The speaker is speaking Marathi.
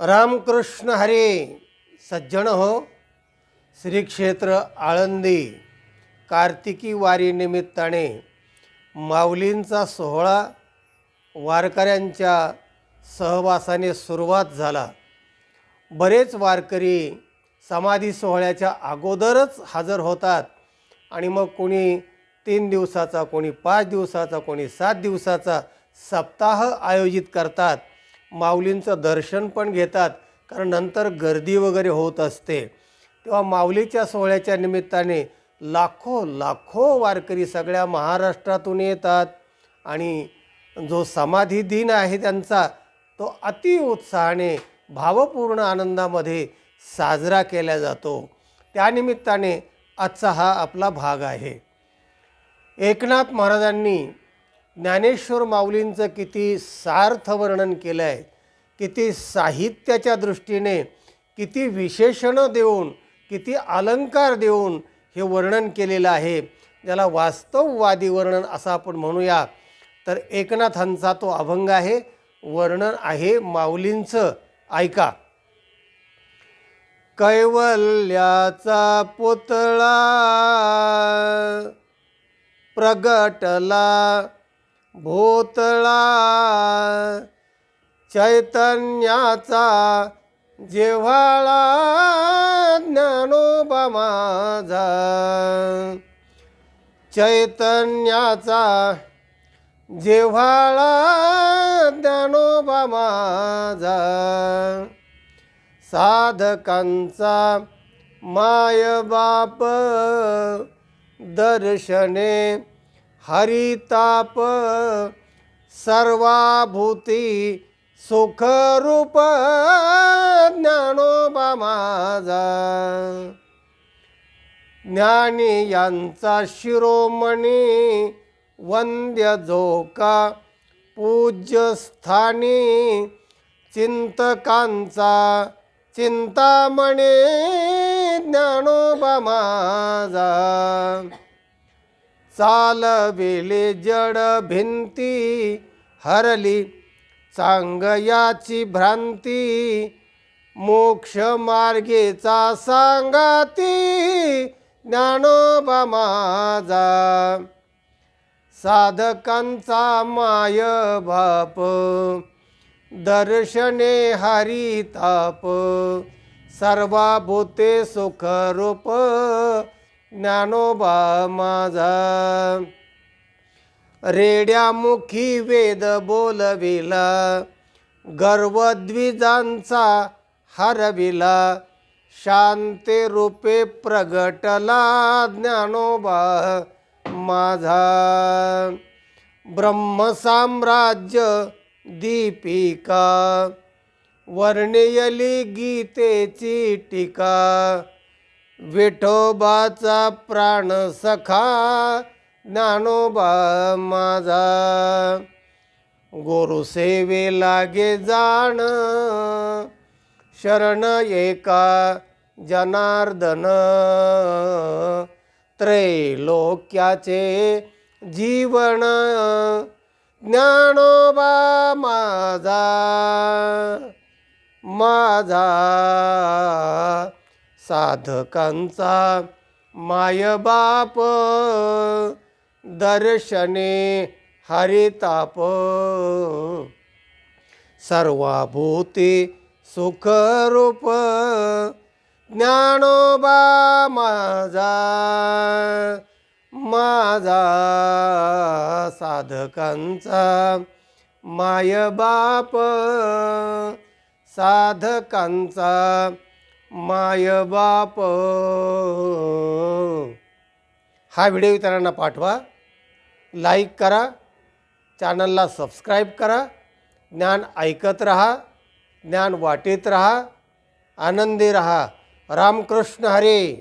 रामकृष्ण हरे सज्जन हो. श्री क्षेत्र आळंदी कार्तिकी वारीनिमित्ताने माऊलींचा सोहळा वारकऱ्यांच्या सहवासाने सुरुवात झाला. बरेच वारकरी समाधी सोहळ्याच्या अगोदरच हजर होतात आणि मग कोणी तीन दिवसाचा कोणी पाच दिवसाचा कोणी सात दिवसाचा सप्ताह आयोजित करतात. माऊलींचं दर्शन पण घेतात कारण नंतर गर्दी वगैरे होत असते. तेव्हा माऊलीच्या सोहळ्याच्या निमित्ताने लाखो लाखो वारकरी सगळ्या महाराष्ट्रातून येतात. आणि जो समाधी दिन आहे त्यांचा तो अति उत्साहाने भावपूर्ण आनंदामध्ये साजरा केला जातो. त्यानिमित्ताने आजचा हा आपला भाग आहे. एकनाथ महाराजांनी ज्ञानेश्वर माऊलींचं किती सार्थ वर्णन केलं आहे किती साहित्याच्या दृष्टीने किती विशेषणं देऊन किती अलंकार देऊन हे वर्णन केलेलं आहे. ज्याला वास्तववादी वर्णन असं आपण म्हणूया. तर एकनाथांचा तो अभंग आहे वर्णन आहे माऊलींचं. ऐका. कैवल्याचा पुतळा प्रगटला भूतळा चैतन्याचा जेव्हाळा ज्ञानोबा माझा. चैतन्याचा जेव्हाळा ज्ञानोबा माझा. साधकांचा मायबाप दर्शने हरिताप सर्वाभूती सुखरूप ज्ञानोबा माझा. ज्ञानी यांचा शिरोमणी वंद्य झोका पूज्यस्थानी चिंतकांचा चिंतामणी ज्ञानोबा माझा. चालविले जड भिंती हरली चांगयाची भ्रांती मोक्ष मार्गेचा सांगाती ज्ञानोबा माझा. साधकांचा माय बाप दर्शने हरिताप सर्वाभूते सुखरूप ज्ञानोबा माझा. रेड्यामुखी वेद बोलविला गर्वद्विजांचा हरविला शांते रूपे प्रगटला ज्ञानोबा माझा. ब्रह्मसाम्राज्य दीपिका वर्णयली गीतेची टीका विठोबाचा प्राण सखा ज्ञानोबा माझा. गुरुसेवे लागे जाण शरण एका जनार्दन. त्रैलोक्याचे जीवन ज्ञानोबा माझा. माझा. साधकांचा मायबाप दर्शने हरिताप. सर्वाभूती सुखरूप ज्ञानोबा माझा माझा साधकांचा मायबाप साधकांचा माय बाप. हा व्हिडिओ इतरांना पाठवा लाईक करा चॅनलला सबस्क्राईब करा ज्ञान ऐकत रहा ज्ञान वाटेत रहा आनंदी रहा. रामकृष्ण हरे.